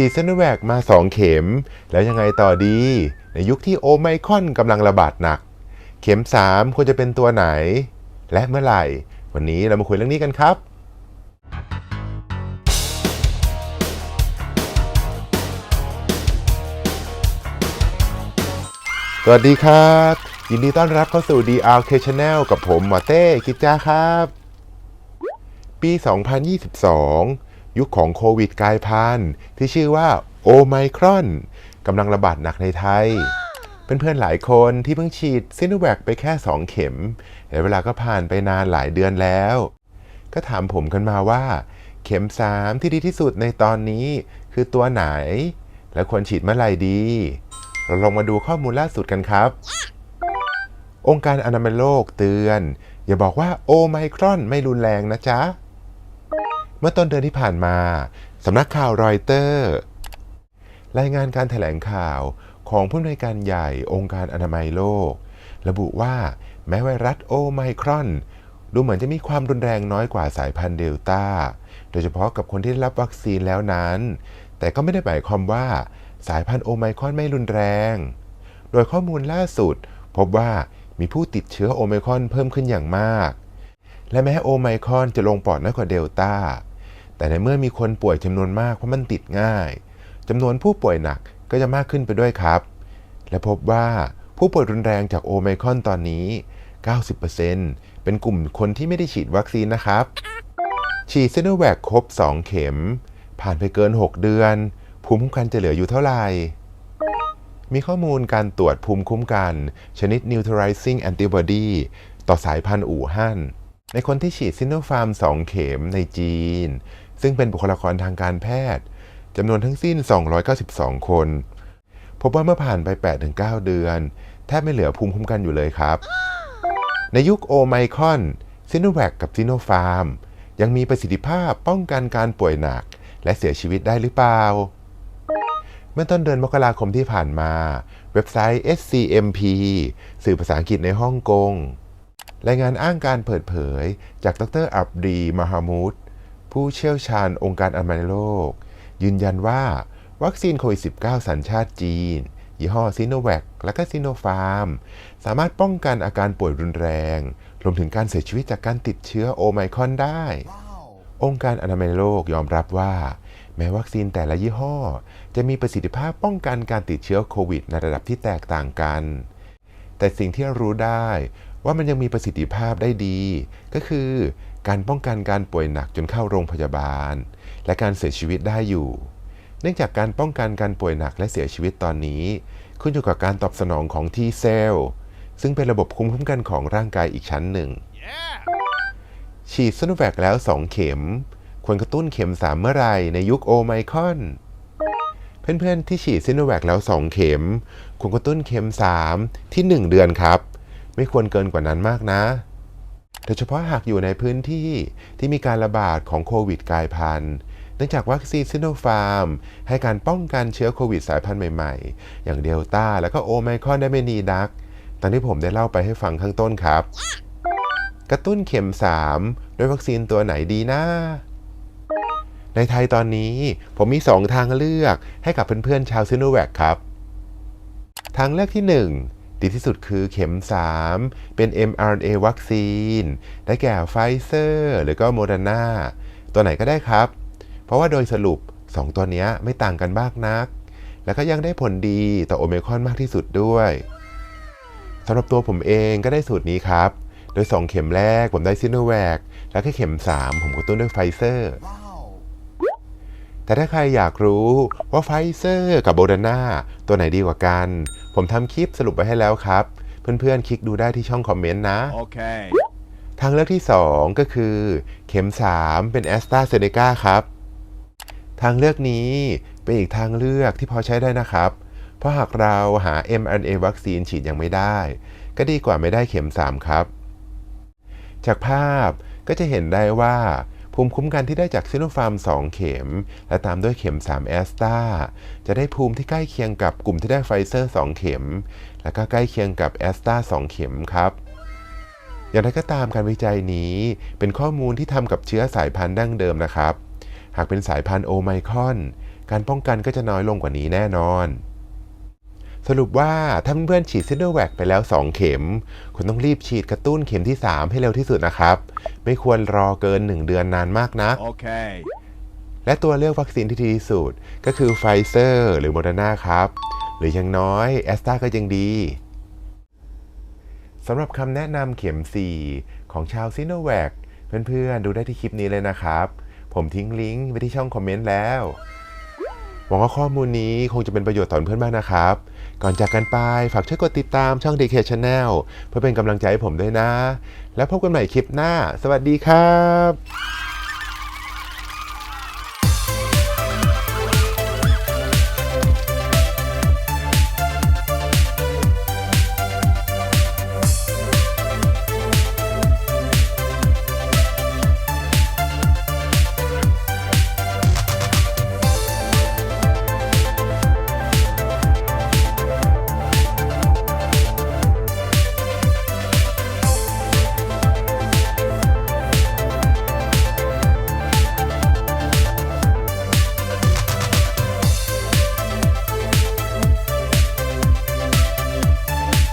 ฉีดซโนแวคมา 2 เข็ม แล้วยังไงต่อดี ในยุคที่โอไมคอนกำลังระบาดหนัก เข็ม 3 ควรจะเป็นตัวไหน และเมื่อไหร่ วันนี้เรามาคุยเรื่องนี้กันครับสวัสดีครับ ยินดีต้อนรับเข้าสู่ DRK Channel กับผมหมอเต้กิจจาครับ ปี 2022 ยุคของโควิดกลายพันธุ์ที่ชื่อว่าโอไมครอนกำลังระบาดหนักในไทย เพื่อนๆหลายคนที่เพิ่งฉีดซิโนแวคไปแค่ 2 เข็มแต่เวลาก็ผ่านไปนานหลายเดือนแล้ว ก็ถามผมกันมาว่า เข็ม 3 ที่ดีที่สุดในตอนนี้คือตัวไหน และควรฉีดเมื่อไหร่ดี เราลองมาดูข้อมูลล่าสุดกันครับ องค์การอนามัยโลกเตือน อย่าบอกว่าโอไมครอนไม่รุนแรงนะจ๊ะ เมื่อต้นเดือนที่ผ่านมาสำนักข่าวรอยเตอร์ รายงานการถแถลงข่าวของผู้อำนวยการใหญ่องค์การอนามัยโลก ระบุว่าแม้ไวรัสโอไมครอน ดูเหมือนจะมีความรุนแรงน้อยกว่าสายพันธุ์เดลต้า โดยเฉพาะกับคนที่ได้รับวัคซีนแล้วนั้น แต่ก็ไม่ได้หมายความว่าสายพันธุ์โอไมครอนไม่รุนแรง โดยข้อมูลล่าสุด พบว่ามีผู้ติดเชื้อโอไมครอนเพิ่มขึ้นอย่างมาก และแม้โอไมครอนจะลงปอดน้อยกว่าเดลต้า แต่ในเมื่อมีคนป่วยจำนวนมากเพราะมันติดง่ายจำนวนผู้ป่วยหนักก็จะมากขึ้นไปด้วยครับ และพบว่าผู้ป่วยรุนแรงจากโอไมครอนตอนนี้ 90%เป็นกลุ่มคนที่ไม่ได้ฉีดวัคซีนนะครับ ฉีดซิโนแวคครบ 2 เข็ม ผ่านไปเกิน 6 เดือน ภูมิคุ้มกันจะเหลืออยู่เท่าไหร่ มีข้อมูลการตรวจภูมิคุ้มกัน ชนิด neutralizing antibody ต่อสายพันธุ์อู่ฮั่นในคนที่ฉีดซิโนฟาร์ม 2 เข็มในจีน ซึ่งเป็นบุคลากรทางการแพทย์จำนวนทั้งสิ้น 292 คน พบว่าเมื่อผ่านไป 8-9 เดือน แทบไม่เหลือภูมิคุ้มกันอยู่เลยครับ ในยุคโอไมคอนซิโนแวคกับซิโนฟาร์มยังมีประสิทธิภาพป้องกันการป่วยหนัก และเสียชีวิตได้หรือเปล่า เมื่อต้นเดือนมกราคมที่ผ่านมา เว็บไซต์ SCMP สื่อภาษาอังกฤษในฮ่องกง รายงานอ้างการเปิดเผยจากดรอับดีมาฮามูด ผู้เชี่ยวชาญองค์การอนามัยโลก ยืนยันว่าวัคซีนโควิด -19 สัญชาติจีน ยี่ห้อซิโนแวคและก็ซิโนฟาร์ม สามารถป้องกันอาการป่วยรุนแรงรวมถึงการเสียชีวิตจากการติดเชื้อโอไมครอนได้ องค์การอนามัยโลกยอมรับว่า แม้วัคซีนแต่ละยี่ห้อ จะมีประสิทธิภาพป้องกันการติดเชื้อโควิด ในระดับที่แตกต่างกัน แต่สิ่งที่รู้ได้ว่ามันยังมีประสิทธิภาพได้ดี ก็คือการป้องกันการป่วยหนักจนเข้าโรงพยาบาล และการเสียชีวิตได้อยู่ เนื่องจากการป้องกันการป่วยหนักและเสียชีวิตตอนนี้ ขึ้นอยู่กับการตอบสนองของ T เซลล์ซึ่งเป็นระบบภูมิคุ้มกันของร่างกายอีกชั้นหนึ่งฉีดซโนแวคแล้ว 2 เข็ม ควรกระตุ้นเข็ม 3 เมื่อไรในยุคโอไมคอน เพื่อนๆที่ฉีดซิโนแวคแล้ว 2 เข็ม ควรกระตุ้นเข็ม 3 ที่ 1 เดือนครับ ไม่ควรเกินกว่านั้นมากนะ โดยเฉพาะหากอยู่ในพื้นที่ที่มีการระบาดของโควิดกลายพันธุ์เนื่องจากวัคซีนซิโนฟาร์ม ให้การป้องกันเชื้อโควิดสายพันธุ์ใหม่ๆ อย่างเดลต้าและก็โอไมครอนได้ไม่ดีนักตามที่ผมได้เล่าไปให้ฟังข้างต้นครับ กระตุ้นเข็ม 3 ด้วยวัคซีนตัวไหนดีนะ ในไทยตอนนี้ผมมี 2 ทางเลือกให้กับเพื่อนๆชาวซิโนแวคครับ ทางเลือกที่ 1 ดีที่สุดคือเข็ม 3 เป็น mRNA วัคซีน ได้แก่ไฟเซอร์หรือก็โมเดอร์นาตัวไหนก็ได้ครับ เพราะว่าโดยสรุป 2 ตัวเนี้ยไม่ต่างกันมากนัก แล้วก็ยังได้ผลดีต่อโอเมครอนมากที่สุดด้วยสำหรับตัวผมเองก็ได้สูตรนี้ครับ โดย 2 เข็มแรกผมได้ซิโนแวคแล้วก็เข็ม 3 ผมกระตุ้นด้วยไฟเซอร์ แต่ถ้าใครอยากรู้ว่าไฟเซอร์กับโบดาน่าตัวไหนดีกว่ากัน ผมทำคลิปสรุปไว้ให้แล้วครับ เพื่อนๆ คลิกดูได้ที่ช่องคอมเมนต์นะ Okay. ทางเลือกที่ 2 ก็คือ เข็ม 3 เป็นแอสตราเซเนกาครับ ทางเลือกนี้เป็นอีกทางเลือกที่พอใช้ได้นะครับ เพราะหากเราหา mRNA วัคซีนฉีดยังไม่ได้ ก็ดีกว่าไม่ได้เข็ม 3 ครับ จากภาพก็จะเห็นได้ว่า ภูมิคุ้มกันที่ได้จากซิโนฟาร์ม 2 เข็ม และตามด้วยเข็ม 3 แอสตราจะได้ภูมิที่ใกล้เคียงกับกลุ่มที่ได้ไฟเซอร์ 2 เข็ม และก็ใกล้เคียงกับแอสตรา2 เข็มครับอย่างไรก็ตามการวิจัยนี้เป็นข้อมูลที่ทำกับเชื้อสายพันธุ์ดั้งเดิมนะครับ หากเป็นสายพันธุ์โอไมครอน การป้องกันก็จะน้อยลงกว่านี้แน่นอน สรุปว่าถ้าเพื่อนๆฉีดซิโนแวคไปแล้ว 2 เข็ม คุณต้องรีบฉีดกระตุ้นเข็มที่ 3 ให้เร็วที่สุดนะครับ ไม่ควรรอเกิน 1 เดือนนานมากนัก Okay. และตัวเลือกวัคซีนที่ดีที่สุดก็คือไฟเซอร์หรือโมเดอร์นาครับ หรืออย่างน้อยแอสตราก็ยังดีสำหรับคำแนะนำเข็ม 4 ของชาวซิโนแวคเพื่อนๆดูได้ที่คลิปนี้เลยนะครับ ผมทิ้งลิงก์ไว้ที่ช่องคอมเมนต์แล้ว หวังว่าข้อมูลนี้คงจะเป็นประโยชน์ต่อเพื่อนบ้างนะครับ ก่อนจากกันไปฝากช่วยกดติดตามช่อง DK Channel เพื่อเป็นกำลังใจให้ผมด้วยนะ แล้วพบกันใหม่คลิปหน้า สวัสดีครับ